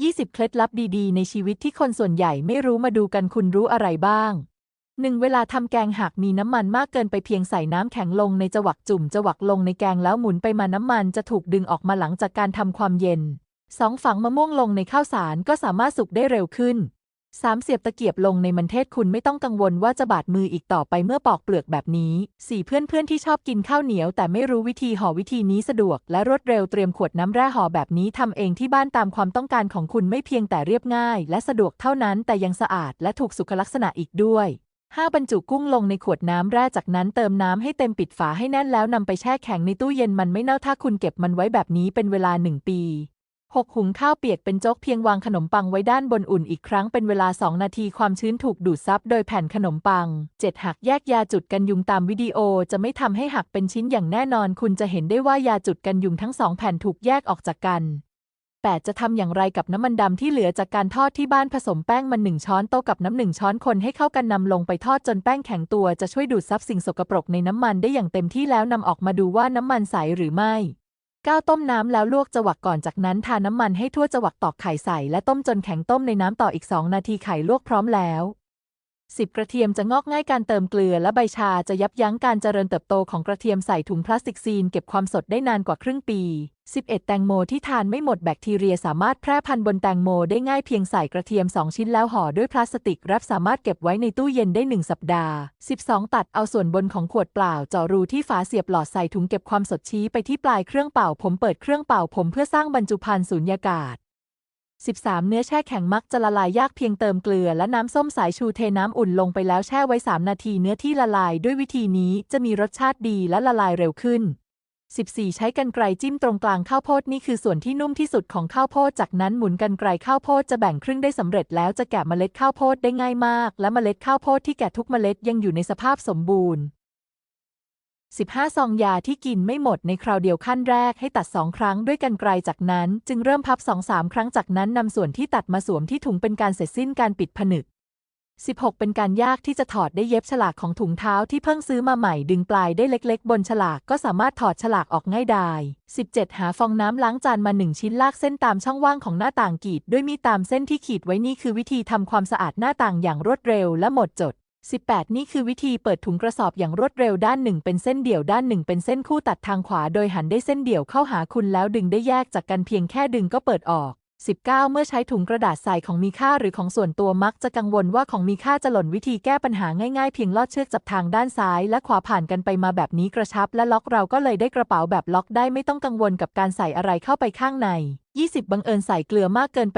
20 เคล็ดลับดีๆ ในชีวิตที่คนส่วนใหญ่ไม่รู้มาดูกันคุณรู้อะไรบ้าง 1. เวลาทำแกงหากมีน้ำมันมากเกินไปเพียงใส่น้ำแข็งลงในจวักจุ่มจวักลงในแกงแล้วหมุนไปมาน้ำมันจะถูกดึงออกมาหลังจากการทำความเย็น 2. ฝังมะม่วงลงในข้าวสารก็สามารถสุกได้เร็วขึ้น 3. เสียบตะเกียบลงในมันเทศคุณไม่ต้องกังวลว่าจะบาดมืออีกต่อไปเมื่อปอกเปลือกแบบนี้ 4. เพื่อนๆที่ชอบกินข้าวเหนียว แต่ไม่รู้วิธีห่อวิธีนี้สะดวก และรวดเร็วเตรียมขวดน้ำแร่ห่อแบบนี้ทำเองที่บ้านตามความต้องการของคุณไม่เพียงแต่เรียบง่าย และสะดวกเท่านั้นแต่ยังสะอาดและถูกสุขลักษณะอีกด้วย 5. บรรจุกุ้งลงในขวดน้ำแร่จากนั้นเติมน้ำให้เต็มปิดฝาให้แน่นแล้วนำไปแช่แข็งในตู้เย็นมันไม่เน่าถ้าคุณเก็บมันไว้แบบนี้เป็นเวลา1ปี 6. หุงข้าวเปียกเป็นโจ๊กเพียงวางขนมปังไว้ด้านบนอุ่นอีกครั้งเป็นเวลา 2 นาทีความชื้นถูกดูดซับโดยแผ่นขนมปัง 7. หักแยกยาจุดกันยุงตามวิดีโอจะไม่ทำให้หักเป็นชิ้นอย่างแน่นอน คุณจะเห็นได้ว่ายาจุดกันยุงทั้งสองแผ่นถูกแยกออกจากกัน 8. จะทำอย่างไรกับน้ำมันดำที่เหลือจากการทอดที่บ้านผสมแป้งมันหนึ่งช้อนโต๊ะกับน้ำหนึ่งช้อนคนให้เข้ากันนำลงไปทอดจนแป้งแข็งตัวจะช่วยดูดซับสิ่งสกปรกในน้ำมันได้อย่างเต็มที่แล้วนำออกมาดูว่าน้ำมันใสหรือไม่ ก้าวต้มน้ำแล้วลวกจวักก่อนจากนั้นทาน้ำมันให้ทั่วจวักตอกไข่ใส่และต้มจนแข็งต้มในน้ำต่ออีก 2 นาทีไข่ลวกพร้อมแล้ว 10. กระเทียมจะงอกง่ายการเติมเกลือและใบชาจะยับยั้งการเจริญเติบโตของกระเทียมใส่ถุงพลาสติกซีนเก็บความสดได้นานกว่าครึ่งปี 11. แตงโมที่ทานไม่หมดแบคทีเรียสามารถแพร่พันธุ์บนแตงโมได้ง่ายเพียงใส่กระเทียม 2 ชิ้นแล้วห่อด้วยพลาสติกแรปสามารถเก็บไว้ในตู้เย็นได้ 1 สัปดาห์ 12. ตัดเอาส่วนบนของขวดเปล่าเจาะรูที่ฝาเสียบหลอดใส่ถุงเก็บความสดชี้ไปที่ปลายเครื่องเป่าผมเปิดเครื่องเป่าผมเพื่อสร้างบรรจุภัณฑ์สูญญากาศ 13. เนื้อแช่แข็งมักจะละลายยากเพียงเติมเกลือและน้ำส้มสายชูเทน้ำอุ่นลงไปแล้วแช่ไว้ 3 นาทีเนื้อที่ละลายด้วยวิธีนี้จะมีรสชาติดีและละลายเร็วขึ้น 14. ใช้กันไกรจิ้มตรงกลางข้าวโพดนี่คือส่วนที่นุ่มที่สุดของข้าวโพดจากนั้นหมุนกันไกรข้าวโพดจะแบ่งครึ่งได้สำเร็จแล้วจะแกะเมล็ดข้าวโพดได้ง่ายมาก และเมล็ดข้าวโพดที่แกะทุกเมล็ดยังอยู่ในสภาพสมบูรณ์ 15 ซองยาที่กินไม่หมดในคราวเดียวขั้นแรกให้ตัด 2 ครั้งด้วยกันไกรจากนั้น จึงเริ่มพับ 2-3 ครั้งจากนั้นนำส่วนที่ตัดมาสวมที่ถุงเป็นการเสร็จสิ้นการปิดผนึก 16 เป็นการยากที่จะถอดได้เย็บฉลากของถุงเท้าที่เพิ่งซื้อมาใหม่ดึงปลายได้เล็กๆ บนฉลากก็สามารถถอดฉลากออกง่ายไดาย17 หาฟองน้ำล้างจานมา 1 ชิ้นลากเส้นตามช่องว่างของหน้าต่างกรีด ด้วยมีดตามเส้นที่ขีดไว้นี่คือวิธีทำความสะอาดหน้าต่างอย่างรวดเร็วและหมดจด 18 นี่คือวิธีเปิดถุงกระสอบอย่างรวดเร็วด้านหนึ่งเป็นเส้นเดี่ยวด้านหนึ่งเป็นเส้นคู่ตัดทางขวา โดยหันได้เส้นเดี่ยวเข้าหาคุณแล้วดึงได้แยกจากกันเพียงแค่ดึงก็เปิดออก 19 เมื่อใช้ถุงกระดาษใส่ของมีค่าหรือของส่วนตัวมักจะกังวลว่าของมีค่าจะหล่นวิธีแก้ปัญหาง่ายๆ เพียงลอดเชือกจับทางด้านซ้าย และขวาผ่านกันไปมาแบบนี้กระชับ และล็อกเราก็เลยได้กระเป๋าแบบล็อกได้ไม่ต้องกังวลกับการใส่อะไรเข้าไปข้างใน 20 บังเอิญใส่เกลือมากเกินไป